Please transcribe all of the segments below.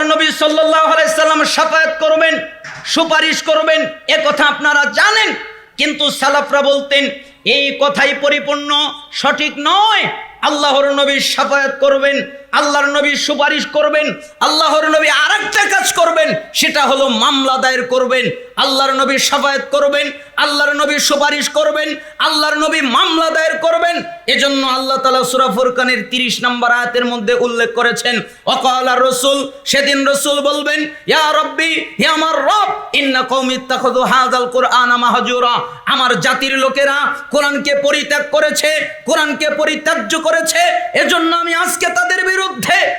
আল্লাহর নবী সাল্লাম সাফায়াত করবেন, সুপারিশ করবেন, এ কথা আপনারা জানেন। কিন্তু সালাফরা বলতেন, এই কথাই পরিপূর্ণ, সঠিক নয়। আল্লাহর নবী সাফায়াত করবেন আল্লাহর নবী সুপারিশ করবেন, আল্লাহর নবী আর একটা কাজ করবেন, সেটা হলো মামলা দায়ের করবেন, আল্লাহর নবী সাফায়াত করবেন, আল্লাহর নবী সুপারিশ করবেন, আল্লাহর নবী মামলা দায়ের করবেন। এজন্য আল্লাহ তালা সুরা ফুরকানের তিরিশ নম্বর আয়াতের মধ্যে উল্লেখ করেছেন, অকালা রসুল সেদিন রসুল বলবেন, ইয়া রব্বি, হে আমার রব, ইন্না কৌমি তাখদু হাজাল কোরআন মাহজুরা আমার জাতির লোকেরা কোরআনকে পরিত্যাগ করেছে, কোরআনকে পরিত্যাজ্য করেছে, এজন্য আমি আজকে তাদের বিরুদ্ধে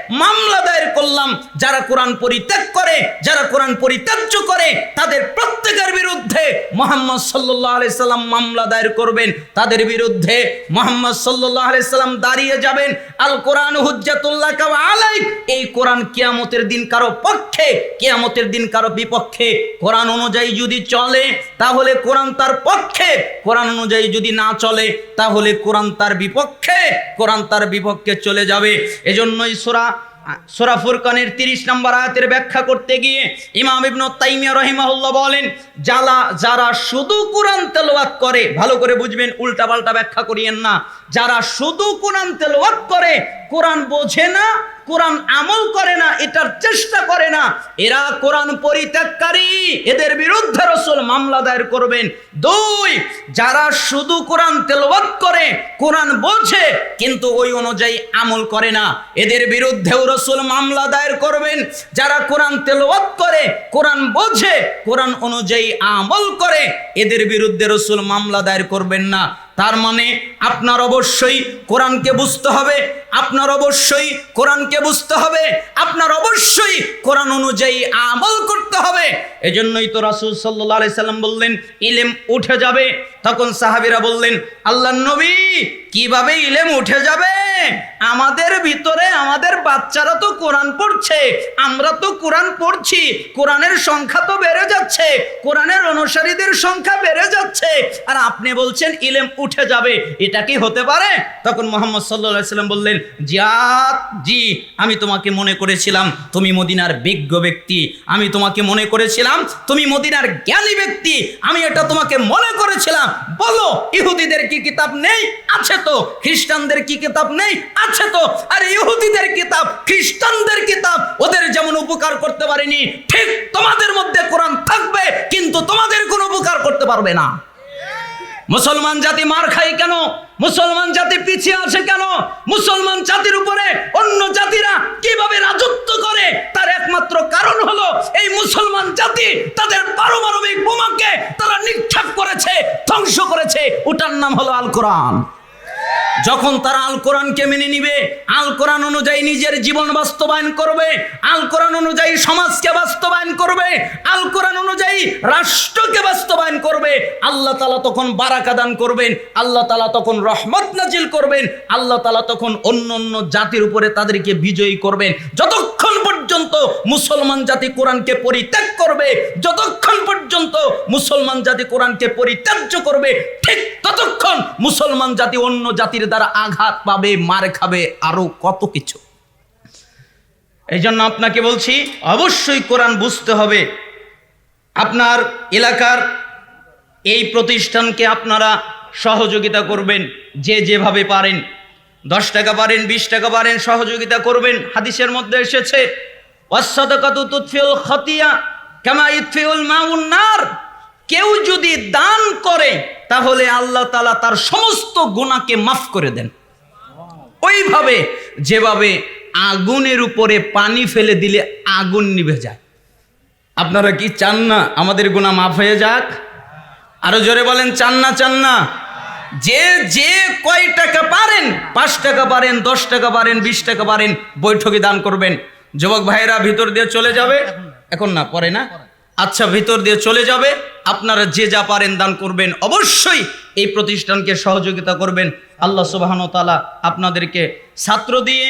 মামলা দায়ের করলাম। যারা কোরআন পরিত্যাগ করে, যারা কোরআন পরিত্যাজ্য করে, তাদের প্রত্যেকের বিরুদ্ধে মোহাম্মদ সাল্লাহ আলি সাল্লাম মামলা দায়ের করবেন। তাদের বিরুদ্ধে মোহাম্মদ সাল্লাহ আলি সাল্লাম দাঁড়িয়ে যাবেন। আল কোরআন হুজ্জাতুল্লাহ কাওয়া আলাইক। এই কোরআন কিয়ামতের দিন কারও পক্ষে, কিয়ামতের দিন কারও বিপক্ষে। কোরআন অনুযায়ী যদি চলে, তাহলে কোরআন তার পক্ষে। কোরআন অনুযায়ী যদি না চলে, তাহলে কোরআন তার বিপক্ষে। কোরআন তার বিপক্ষে চলে যাবে। এজন্যই সোরা সোরা ফুরকানের তিরিশ নম্বর আয়াতের ব্যাখ্যা করতে গিয়ে ইমাম ইবনু তাইমিয়া রহিমাহুল্লাহ বলেন, যারা যারা শুধু কোরআন তেলাওয়াত করে, ভালো করে বুঝবেন উল্টা পাল্টা ব্যাখ্যা করিয়েন না। যারা শুধু কোরআন তেলাওয়াত করে, কোরআন বোঝে না, কোরআন আমল করে না, এটার চেষ্টা করে না, এরা কোরআন পরিত্যাগকারী। এদের বিরুদ্ধে রসুল মামলা দায়ের করবেন। দুই, যারা শুধু কোরআন তেলাওয়াত করে, কোরআন বোঝে, কিন্তু ওই অনুযায়ী আমল করে না, এদের বিরুদ্ধেও রসুল মামলা দায়ের করবেন। যারা কোরআন তেলাওয়াত করে, কোরআন বোঝে, কোরআন অনুযায়ী আমল করে, এদের বিরুদ্ধে রসুল মামলা দায়ের করবেন না। তার মানে আপনার অবশ্যই কোরআনকে বুঝতে হবে আপনার অবশ্যই কোরআনকে বুঝতে হবে, আপনার অবশ্যই কোরআন অনুযায়ী আমল করতে হবে। এজন্যই তো রাসূল সাল্লাল্লাহু আলাইহি সাল্লাম বললেন, ইলেম উঠে যাবে। তখন সাহাবিরা বললেন আল্লাহ নবী, কীভাবে ইলেম উঠে যাবে? আমাদের ভিতরে আমাদের বাচ্চারা তো কোরআন পড়ছে, আমরা তো কোরআন পড়ছি, কোরআনের সংখ্যা তো বেড়ে যাচ্ছে, কোরআনের অনুসারীদের সংখ্যা বেড়ে যাচ্ছে। আর আপনি বলছেন, ইলেম উঠে যাবে, এটা কি হতে পারে? তখন মোহাম্মদ সাল্লাহ সাল্লাম বললেন জিয়াত জি, আমি তোমাকে মনে করেছিলাম তুমি মদিনার বিজ্ঞ ব্যক্তি। আমি তোমাকে মনে করেছিলাম তুমি মদিনার জ্ঞানী ব্যক্তি। আমি এটা তোমাকে মনে করেছিলাম। বলো, ইহুদিদের কি কিতাব নেই? আছে তো। খ্রিস্টানদের কি কিতাব নেই? আছে তো। আরে ইহুদিদের কিতাব, খ্রিস্টানদের কিতাব, ওদের যেমন উপকার করতে পারেনি, ঠিক তোমাদের মধ্যে কোরআন থাকবে, কিন্তু তোমাদের কোনো উপকার করতে পারবে না। মুসলমান জাতি মার খায় কেন? মুসলমান জাতি পিছিয়ে আছে কেন? মুসলমান জাতির উপরে অন্য জাতিরা কীভাবে রাজত্ব করে? তার একমাত্র কারণ হলো এই মুসলমান জাতি তাদের পারমাণবিক বোমাকে তারা নিক্ষেপ করেছে, ধ্বংস করেছে। ওটার নাম হলো আল কোরআন। যখন তারা আল কোরআনকে মেনে নিবে আল কোরআন অনুযায়ী নিজের জীবন বাস্তবায়ন করবে আল কোরআন অনুযায়ী সমাজকে বাস্তবায়ন করবে আল কোরআন অনুযায়ী রাষ্ট্রকে বাস্তবায়ন করবে, আল্লাহ তালা তখন বারাকা দান করবেন, আল্লাহ তালা তখন রহমত নাজিল করবেন, আল্লাহ তালা তখন অন্য অন্য জাতির উপরে তাদেরকে বিজয়ী করবেন। যতক্ষণ পর্যন্ত মুসলমান জাতি কোরআনকে পরিত্যাগ করবে, যতক্ষণ পর্যন্ত মুসলমান জাতি কোরআনকে পরিত্যাজ্য করবে, ঠিক ততক্ষণ মুসলমান জাতি অন্য জাতির দ্বারা আঘাত পাবে, মার খাবে, আরও কত কিছু। এই জন্য আপনাকে বলছি, অবশ্যই কোরআন বুঝতে হবে। আপনার এলাকার এই প্রতিষ্ঠানকে আপনারা সহযোগিতা করবেন, যে যেভাবে পারেন। দশ টাকা পারেন, বিশ টাকা পারেন, সহযোগিতা করবেন। হাদিসের মধ্যে এসেছে ওয়াসাদাকাতু তুতফিউল খতিয়া কামা ইতফিউল মাউন নার। কেউ যদি দান করে, তাহলে আল্লাহ তালা তার সমস্ত গুনাহকে মাফ করে দেন। ওইভাবে, যেভাবে আগুনের উপরে পানি ফেলে দিলে আগুন নিভে যায়। আপনারা কি চান না আমাদের গুণা মাফ হয়ে যাক? আরও জোরে বলেন, চান না চান না। যে যে কয় টাকা পারেন, পাঁচ টাকা পারেন, দশ টাকা পারেন, বিশ টাকা পারেন, বৈঠকে দান করবেন। যুবক ভাইয়েরা ভিতর দিয়ে চলে যাবে। এখন না, পরে না? আচ্ছা ভিতর দিয়ে চলে যাবে। আপনারা যে যা পারেন দান করবেন। অবশ্যই এই প্রতিষ্ঠানকে সহযোগিতা করবেন। আল্লাহ সুবাহন তালা আপনাদেরকে ছাত্র দিয়ে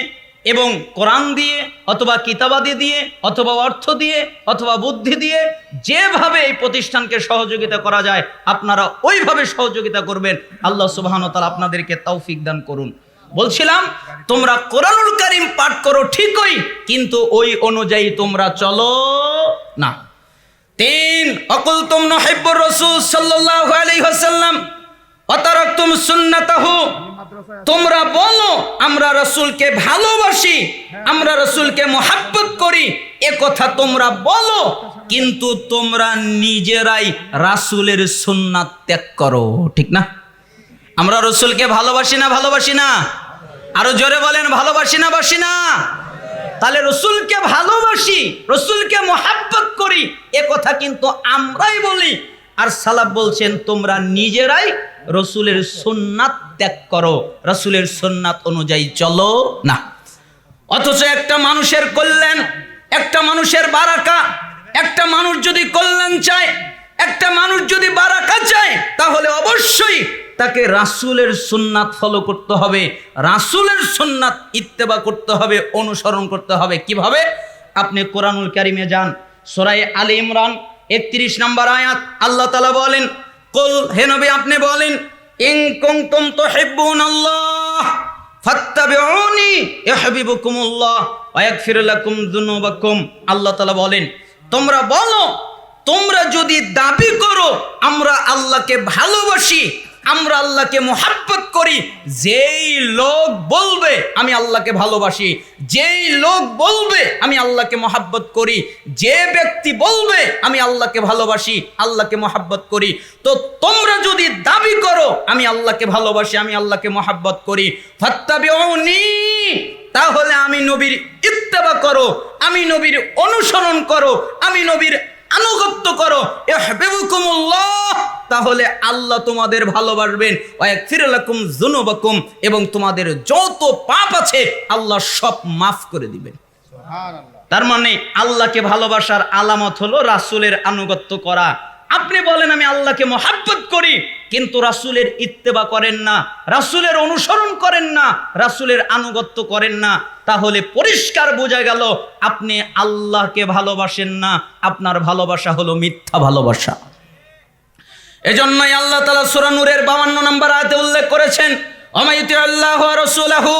এবং কোরআন দিয়ে অথবা কিতাবাদি দিয়ে অথবা অর্থ দিয়ে অথবা বুদ্ধি দিয়ে যেভাবে এই প্রতিষ্ঠানকে সহযোগিতা করা যায়, আপনারা ওইভাবে সহযোগিতা করবেন। আল্লাহ সুবাহন তালা আপনাদেরকে তৌফিক দান করুন। বলছিলাম, তোমরা কোরআনুল কারিম পাঠ করো ঠিকই, কিন্তু ওই অনুযায়ী তোমরা চলো না। তিন অকুল তুম নহিব্বুর রসুল সাল্লাল্লাহু আলাইহি ওয়াসাল্লাম, অতারাকতুম সুন্নাতাহু। তোমরা বলো, আমরা রসুলকে ভালোবাসি, আমরা রসুলকে মোহাব্বত করি, এ কথা তোমরা বলো, কিন্তু তোমরা নিজেরাই রাসূলের সুন্নাত ত্যাগ করো, ঠিক না? আমরা রসুলকে ভালোবাসি না ভালোবাসি না? আরও জোরে বলেন, ভালোবাসি না, বাসি না? তাহলে রসুলকে ভালোবাসি, রসুলকে মোহাব্বত করি, এ কথা কিন্তু আমরাই বলি। আর সালাব বলছেন, তোমরা নিজেরাই রসুলের সোননাথ ত্যাগ করো। রসুলের সোননাথ অনুযায়ী চলো না। অথচ একটা মানুষের কল্যাণ, একটা মানুষের বারাকা, একটা মানুষ যদি কল্যাণ চায়, একটা মানুষ যদি বারাকা চায়, তাহলে অবশ্যই তাকে রাসূলের সুন্নাত ফলো করতে হবে। রাসূলের সুন্নাত ইত্তেবা করতে হবে, অনুসরণ করতে হবে। কীভাবে? আপনি কোরআনুল কারিমে যান, সূরা আলী ইমরান, একত্রিশ নম্বর আয়াত, আল্লাহ তাআলা বলেন, কুল, হে নবী, আপনি বলেন, ইন কুনতুম তুহিব্বুনাল্লাহ, ফাত্তাবিউনি ইউহিব্বুকুমুল্লাহ ওয়া ইয়াগফির লাকুম যুনুবাকুম। আল্লাহ তাআলা বলেন, তোমরা বলো, তোমরা যদি দাবি করো, আমরা আল্লাহকে ভালোবাসি আমরা আল্লাহকে মোহাব্বত করি, যেই লোক বলবে, আমি আল্লাহকে ভালোবাসি। যেই লোক বলবে, আমি আল্লাহকে মোহাব্বত করি। যে ব্যক্তি বলবে, আমি আল্লাহকে ভালোবাসি, আল্লাহকে মোহাব্বত করি। তো তোমরা যদি দাবি করো, আমি আল্লাহকে ভালোবাসি, আমি আল্লাহকে মোহাব্বত করি। ফাত্তাবিউনি, তাহলে আমি নবীর ইত্তেবা করো, আমি নবীর অনুসরণ করো, আমি নবীর আনুগত্য করো। তাহলে আল্লাহ তোমাদের ভালোবাসবেন। ওয়াকফিরলাকুম যুনুবাকুম এবং তোমাদের যত পাপ আছে আল্লাহ সব মাফ করে দিবেন। তার মানে আল্লাহকে ভালোবাসার আলামত হলো রাসুলের আনুগত্য করা। আপনি বলেন, আমি আল্লাহকে মহাব্বত করি, কিন্তু রাসূলের ইত্তেবা করেন না, রাসূলের অনুসরণ করেন না, রাসূলের আনুগত্য করেন না, তাহলে পরিষ্কার বোঝা গেল, আপনি আল্লাহকে ভালোবাসেন না, আপনার ভালোবাসা হলো মিথ্যা ভালোবাসা। এজন্যই আল্লাহ তালা সূরা নূরের বাউান্ন নম্বর আয়াতে উল্লেখ করেছেন অমাইতি আল্লাহ রসুলাহু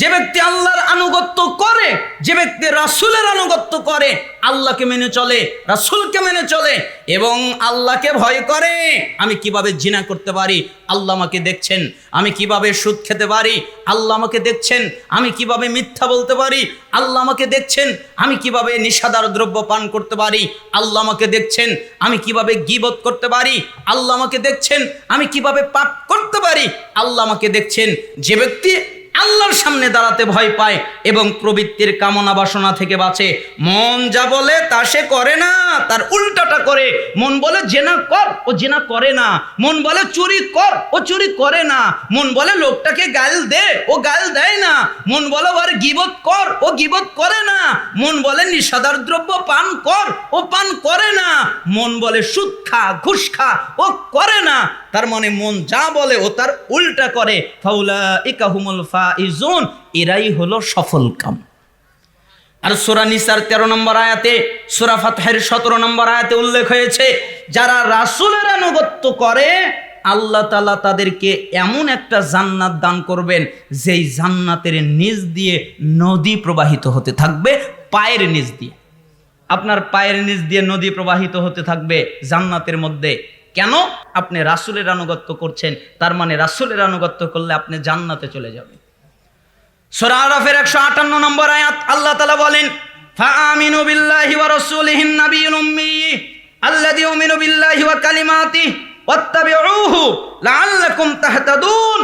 যে ব্যক্তি আল্লাহর আনুগত্য করে, যে ব্যক্তি রাসূলের আনুগত্য করে, আল্লাহকে মেনে চলে, রাসূলকে মেনে চলে এবং আল্লাহকে ভয় করে, আমি কীভাবে জিনা করতে পারি? আল্লাহ আমাকে দেখছেন, আমি কীভাবে সুদ খেতে পারি? আল্লাহ আমাকে দেখছেন, আমি কীভাবে মিথ্যা বলতে পারি? আল্লাহ আমাকে দেখছেন, আমি কীভাবে নিষাদার দ্রব্য পান করতে পারি? আল্লাহ আমাকে দেখছেন, আমি কীভাবে গিবত করতে পারি? আল্লাহ আমাকে দেখছেন, আমি কীভাবে পাপ করতে পারি? আল্লাহ আমাকে দেখছেন, যে ব্যক্তি আল্লাহর সামনে দাঁড়াতে ভয় পায় এবং প্রবৃত্তির কামনা বাসনা থেকে বাঁচে, মন যা বলে তা সে করে না, তার উল্টাটা করে। মন বলে, জেনা কর। ও জেনা করে না। মন বলে, চুরি কর। ও চুরি করে না। মন বলে, লোকটাকে গাল দে। ও গাল দেয় না। মন বলে, ওর গিবত কর। ও গিবত করে না। মন বলে, নিষাদার দ্রব্য পান কর। ও পান করে না। মন বলে, সুদ খা, ঘুষ খা। ও করে না। তার মনে মন যা বলে ও তার উল্টা করে ফাউলা ইকাহুমুল ফাইজুন, এরাই হলো সফল কাম। আর সোরা নিসার তেরো নম্বর আয়াতে, সোরা ফাতহের সতেরো নম্বর আয়াতে উল্লেখ হয়েছে, যারা রাসূলের আনুগত্য করে, আল্লাহ তালা তাদেরকে এমন একটা জান্নাত দান করবেন, যেই জান্নাতের নিচ দিয়ে নদী প্রবাহিত হতে থাকবে, পায়ের নিচ দিয়ে। আপনার পায়ের নিচ দিয়ে নদী প্রবাহিত হতে থাকবে জান্নাতের মধ্যে। কেন? আপনি রাসূলের আনুগত্য করছেন, তার মানে রাসূলের আনুগত্য করলে আপনি জান্নাতে চলে যাবেন। সূরা আরাফের 158 নম্বর আয়াত, আল্লাহ তালা বলেন ওয়া রাসূলিহিন নাবিয়্যুল উম্মি আল্লাযী ইউমিনু বিল্লাহি ওয়া কালিমাতিহি ওয়াত্তাবিউহু লাআল্লাকুম তাহতাদুন।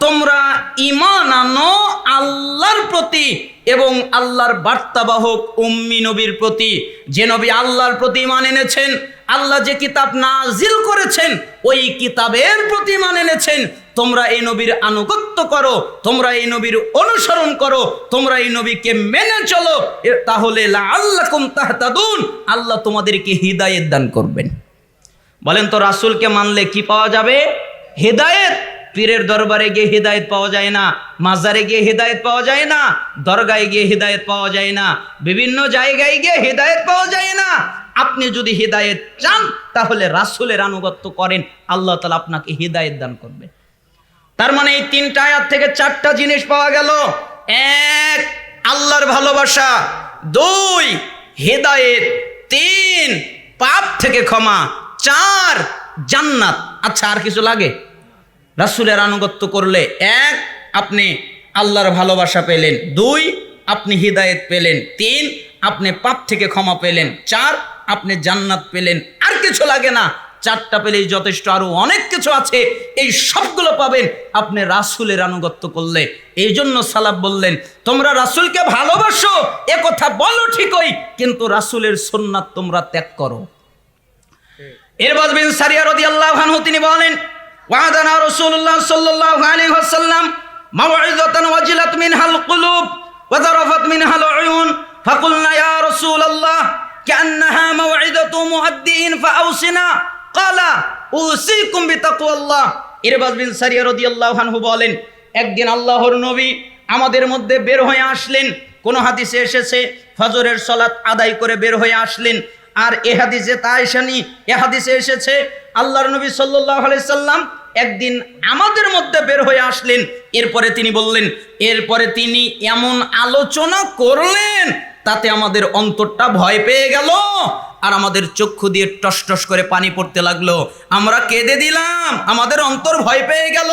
তোমরা ঈমান আনো আল্লাহর প্রতি এবং আল্লাহর বার্তাবাহক উম্মি নবীর প্রতি। যে নবী আল্লাহর প্রতি ইমান এনেছেন আল্লাহ যে কিতাব নাজিল করেছেন, ওই কিতাবের প্রতি মান এনেছেন। তোমরা এই নবীর আনুগত্য করো, তোমরা এই নবীর অনুসরণ করো, তোমরা এই নবীকে মেনে চলো। তাহলে আল্লাহ তাহতাদুন, আল্লাহ তোমাদেরকে হৃদায়ত দান করবেন। বলেন তো রাসুলকে মানলে কি পাওয়া যাবে? হেদায়েত। পীরের দরবারে গিয়ে হৃদায়ত পাওয়া যায় না, মাজারে গিয়ে হৃদায়ত পাওয়া যায় না, দরগায় গিয়ে হৃদায়ত পাওয়া যায় না, বিভিন্ন জায়গায় গিয়ে হৃদায়ত পাওয়া যায় না। আপনি যদি হৃদায়ত চান, তাহলে রাসূলের আনুগত্য করেন, আল্লাহ তালা আপনাকে হৃদায়ত দান করবে। তার মানে এই তিনটা আয়াত থেকে চারটা জিনিস পাওয়া গেল। এক, আল্লাহর ভালোবাসা। দুই, হেদায়েত। তিন, পাপ থেকে ক্ষমা। চার, জান্নাত। আচ্ছা আর কিছু লাগে? রাসূলের আনুগত্য করলে এক আপনি আল্লাহর ভালোবাসা পেলেন দুই আপনি হৃদায়েত পেলেন তিন আপনি পাপ থেকে ক্ষমা পেলেন চার আপনি জান্নাত পেলেন আর কিছু লাগে না। চারটা পেলেই যথেষ্ট আরও অনেক কিছু আছে এই সবগুলো পাবেন। আপনি রাসূলের আনুগত্য করলে এই জন্য সালাব বললেন তোমরা রাসূলকে ভালোবাসো এ কথা বলো ঠিকই কিন্তু রাসূলের সুন্নাত তোমরা ত্যাগ করো। এরবাজ বিন সারিয়া রাদিয়াল্লাহু আনহু তিনি বলেন ওয়াদানা রসুল্লাহ সাল্লাহ আলী হাসাল্লাম মাওয়াইদাতান মিনহাল কুলুব ওয়াজারাফাত মিনহাল উয়ুন। ফাকুলনা ইয়া রাসূলুল্লাহ কান্নাহা মাওয়াইদাতু মুআদ্দিন ফাআউসিনা। ক্বালা উসিকুম বিতাকওয়াল্লাহ ইরবাজ বিন সারিয়া রাদিয়াল্লাহু আনহু বলেন, একদিন আল্লাহর নবী আমাদের মধ্যে বের হয়ে আসলেন। কোন হাদিসে এসেছে, ফজরের সলাত আদায় করে বের হয়ে আসলেন। আর এহাদিসে হাদিসে তাইশানি এহাদিসে হাদিসে এসেছে, আল্লাহর নবী আলাইহি সাল্লাম একদিন আমাদের মধ্যে বের হয়ে আসলেন। এরপরে তিনি বললেন, এরপরে তিনি এমন আলোচনা করলেন, তাতে আমাদের অন্তরটা ভয় পেয়ে গেল। আর আমাদের চক্ষু দিয়ে টস টস করে পানি পড়তে লাগল। আমরা কেঁদে দিলাম, আমাদের অন্তর ভয় পেয়ে গেল।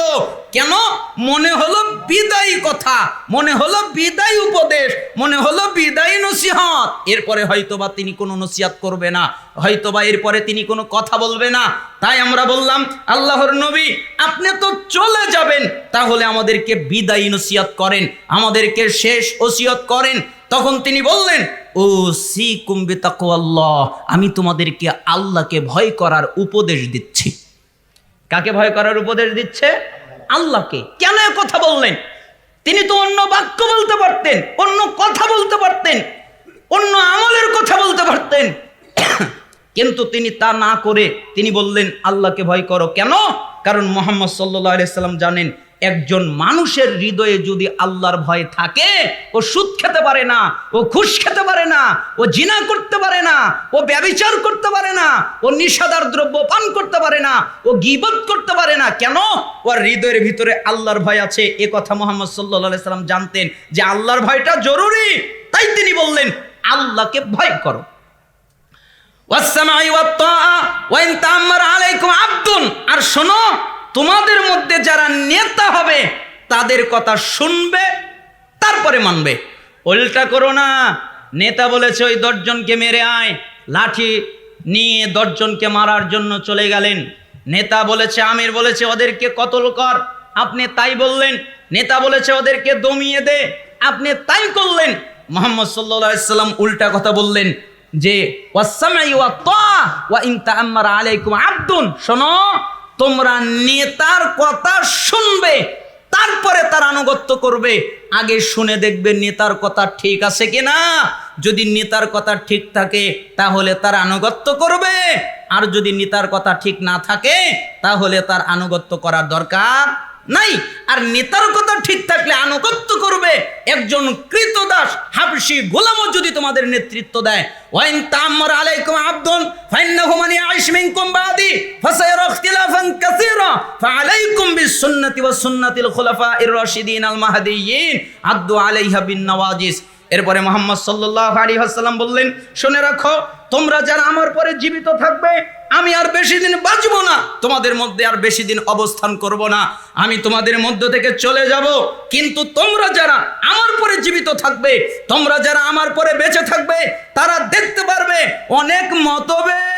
কেন? মনে হলো বিদায়ী কথা, মনে হলো বিদায়ী উপদেশ, মনে হলো বিদায়ী নসিহত। এরপরে হয়তোবা তিনি কোনো নসিহত করবে না, হয়তোবা এরপরে তিনি কোনো কথা বলবে না। তাই আমরা বললাম, আল্লাহর নবী, আপনি তো চলে যাবেন, তাহলে আমাদেরকে বিদায়ী নসিহত করেন, আমাদেরকে শেষ ওসিয়ত করেন। তখন তিনি বললেন ও সি কুম্বি আমি তোমাদেরকে আল্লাহকে ভয় করার উপদেশ দিচ্ছি। কাকে ভয় করার উপদেশ দিচ্ছে? আল্লাহকে। কেন কথা বললেন? তিনি তো অন্য বাক্য বলতে পারতেন, অন্য কথা বলতে পারতেন, অন্য আমলের কথা বলতে পারতেন। কিন্তু তিনি তা না করে তিনি বললেন, আল্লাহকে ভয় করো। কেন? কারণ মোহাম্মদ সাল্লাহ সাল্লাম জানেন একজন মানুষের হৃদয়ে যদি আল্লাহর ভয় থাকে, ও সুদ খেতে পারে না, ও ঘুষ খেতে পারে না, ও জিনা করতে পারে না, ও ব্যবিচার করতে পারে না, ও নিষাদার দ্রব্য পান করতে পারে না, ও গিবত করতে পারে না, কেন? ওর হৃদয়ের ভিতরে আল্লাহর ভয় আছে। এ কথা মোহাম্মদ সাল্লাহ সাল্লাম জানতেন যে আল্লাহর ভয়টা জরুরি। তাই তিনি বললেন, আল্লাহকে ভয় করো। আর শোনো তোমাদের মধ্যে যারা নেতা হবে, তাদের কথা শুনবে, তারপরে মানবে। উল্টা করো না। নেতা বলেছে, ওই দশজনকে মেরে আয়। লাঠি নিয়ে দশজনকে মারার জন্য চলে গেলেন। নেতা বলেছে, আমির বলেছে, ওদেরকে কতল কর। আপনি তাই বললেন। নেতা বলেছে, ওদেরকে দমিয়ে দে। আপনি তাই করলেন। মোহাম্মদ সাল্লাম উল্টা কথা বললেন যে শোনো তোমরা নেতার কথা শুনবে, তারপরে তার আনুগত্য করবে। আগে শুনে দেখবে নেতার কথা ঠিক আছে কিনা। যদি নেতার কথা ঠিক থাকে, তাহলে তার আনুগত্য করবে। আর যদি নেতার কথা ঠিক না থাকে, তাহলে তার আনুগত্য করার দরকার নাই। আর নেতার কথা ঠিক থাকলে আনুগত্য করবে একজন কৃতদাস হাবশি গোলামও যদি তোমাদের নেতৃত্ব দেয়। ওয়াইন তাম্মার আলাইকুম আব্দুন, ফাইন্নাহু মান ইয়াইশ মিনকুম বাদি, ফাসায়ারা ইখতিলাফান কাসীরা, ফাআলাইকুম বিসুন্নতি ওয়া সুন্নাতিল খুলাফাইর রাশিদিন আল মাহদিয়িন আদ্দু আলাইহা বিন নওয়াজিস। এরপরে মোহাম্মদ সাল্লাল্লাহু আলাইহি ওয়াসাল্লাম বললেন, শুনে রাখো, তোমরা যারা আমার পরে জীবিত থাকবে আমি আর বেশি দিন বাঁচব না। তোমাদের মধ্যে আর বেশি দিন অবস্থান করব না। আমি তোমাদের মধ্য থেকে চলে যাব। কিন্তু তোমরা যারা আমার পরে জীবিত থাকবে, তোমরা যারা আমার পরে বেঁচে থাকবে, তারা দেখতে পারবে অনেক মতভেদ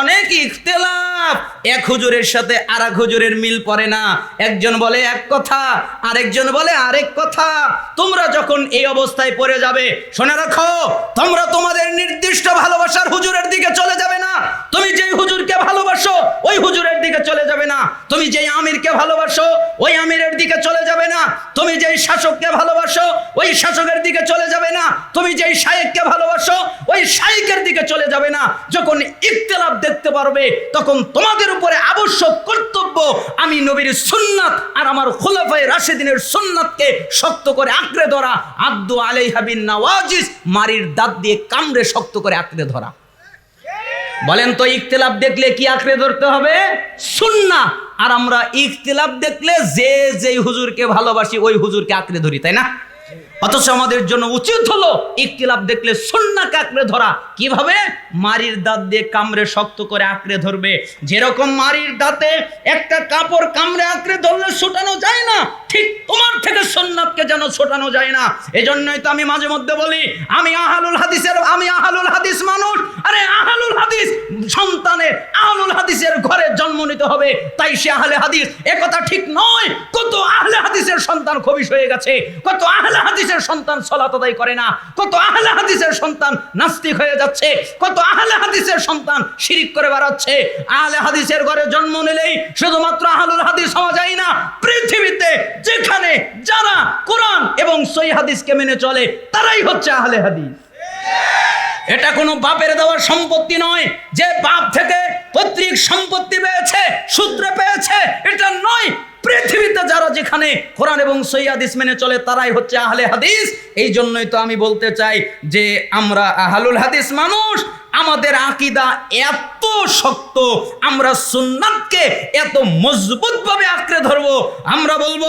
অনেক ইখতিলাফ। এক হুজুরের সাথে আর এক হুজুরের মিল পড়ে না। একজন বলে এক কথা, আরেকজন বলে আরেক কথা। তোমরা যখন এই অবস্থায় পড়ে যাবে, শুনে রাখো, তোমরা তোমাদের নির্দিষ্ট ভালোবাসার হুজুরের দিকে চলে যাবে না। তুমি যেই হুজুরকে ভালোবাসো, ওই হুজুরের দিকে চলে যাবে না। তুমি যেই আমিরকে ভালোবাসো, ওই আমিরের দিকে চলে যাবে না। তুমি যেই শাসককে ভালোবাসো, ওই শাসকের দিকে চলে যাবে না। তুমি যেই শায়েককে ভালোবাসো, ওই শায়েকের দিকে চলে যাবে না। যখন ইখতিলাফ দেখতে পারবে, তখন তোমাদের উপরে আবশ্যক কর্তব্য আমি নবীর সুন্নাত আর আমার খোলাফায়ে রাশেদিনের সুন্নাতকে শক্ত করে আঁকড়ে ধরা। আব্দু আলাইহা বিন নওয়াজিস মারির দাঁত দিয়ে কামড়ে শক্ত করে আঁকড়ে ধরা। বলেন তো, ইখতিলাফ দেখলে কি আঁকড়ে ধরতে হবে? সুন্না। আর আমরা ইখতিলাফ দেখলে যে যেই হুজুরকে ভালোবাসি, ওই হুজুরকে আঁকড়ে ধরি, তাই না? অথচ আমাদের জন্য উচিত হলো ইখতিলাফ দেখলে সুন্নাকে আঁকড়ে ধরা। কীভাবে? মারির দাঁত দিয়ে কামড়ে শক্ত করে আঁকড়ে ধরবে। যেরকম মারির দাঁতে একটা কাপড় কামড়ে আঁকড়ে ধরলে ছুটানো যায় না, ঠিক তোমার থেকে সুন্নাতকে যেন ছোটানো যায় না। এজন্যই তো আমি মাঝে মধ্যে বলি, আমি আহালুল হাদিসের, আমি আহালুল হাদিস মানুষ। আরে আহালুল হাদিস সন্তানের আহলুল হাদিসের ঘরে জন্ম নিতে হবে, তাই সে আহলে হাদিস। একথা ঠিক নয়, কত আহলে হাদিসের সন্তান খবিশ হয়ে গেছে, কত আহলে হাদিসের সন্তান সলাত আদায় করে না। কত আহলে হাদিসের সন্তান নাস্তিক হয়ে যাচ্ছে। কত আহলে হাদিসের সন্তান শিরিক করে বেড়াচ্ছে। আহলে হাদিসের ঘরে জন্ম নিলেই শুধুমাত্র আহলুল হাদিস হওয়া যায় না। পৃথিবীতে যেখানে যারা কোরআন এবং সই হাদিসকে মেনে চলে, তারাই হচ্ছে আহলে হাদিস। এটা কোনো বাপের দেওয়ার সম্পত্তি নয়। যে বাপ থেকে পৈতৃক সম্পত্তি পেয়েছে, সূত্রে পেয়েছে, এটা নয়। পৃথিবীতে যারা যেখানে কোরআন এবং সৈয়াদিস মেনে চলে, তারাই হচ্ছে আহলে হাদিস। এই জন্যই তো আমি বলতে চাই যে আমরা আহালুল হাদিস মানুষ আমাদের আকিদা এত শক্ত, আমরা সুন্নাতকে এত মজবুতভাবে আঁকড়ে ধরবো। আমরা বলব,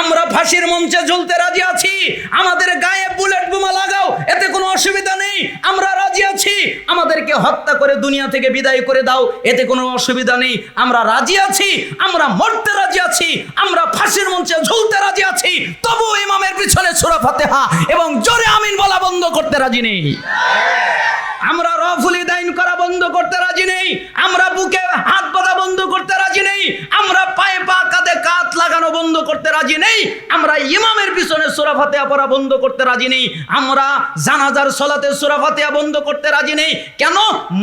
আমরা ফাঁসির মঞ্চে ঝুলতে রাজি আছি, আমাদের গায়ে বুলেট বোমা লাগাও, এতে কোনো অসুবিধা নেই, আমরা রাজি আছি। আমাদেরকে হত্যা করে দুনিয়া থেকে বিদায় করে দাও, এতে কোনো অসুবিধা নেই, আমরা রাজি আছি, আমরা মরতে রাজি আছি, আমরা ফাঁসির মঞ্চে ঝুলতে রাজি আছি। তবু ইমামের পিছনে সুরা ফাতেহা এবং জোরে আমিন বলা বন্ধ করতে রাজি নেই। আমরা রফুলি দাইন করা বন্ধ করতে রাজি নেই। আমরা বুকে হাত বাঁধা বন্ধ করতে রাজি নেই। আমরা পায়ে পা কাঁধে কাত লাগানো বন্ধ করতে রাজি নেই। আমরা ইমামের পিছনে সুরা ফাতেহা পড়া বন্ধ করতে রাজি নেই। আমরা জানাজার সলাতে সুরা ফাতেহা বন্ধ করতে রাজি নেই। কেন?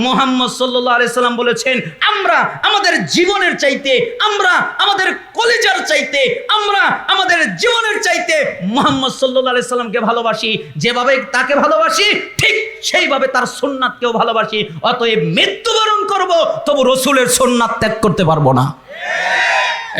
মোহাম্মদ সাল্লাল্লাহু আলাইহি সাল্লাম বলেছেন, আমরা আমাদের জীবনের চাইতে, আমরা আমাদের কলেজার চাইতে, আমরা আমাদের জীবনের চাইতে মোহাম্মদ সাল্লাল্লাহু আলাইহি সাল্লামকে ভালোবাসি। যেভাবে তাকে ভালোবাসি, ঠিক সেইভাবে তার সোননাথকেও ভালোবাসি অতএব মৃত্যুবরণ করব তবু রসুলের সোননাথ ত্যাগ করতে পারব না।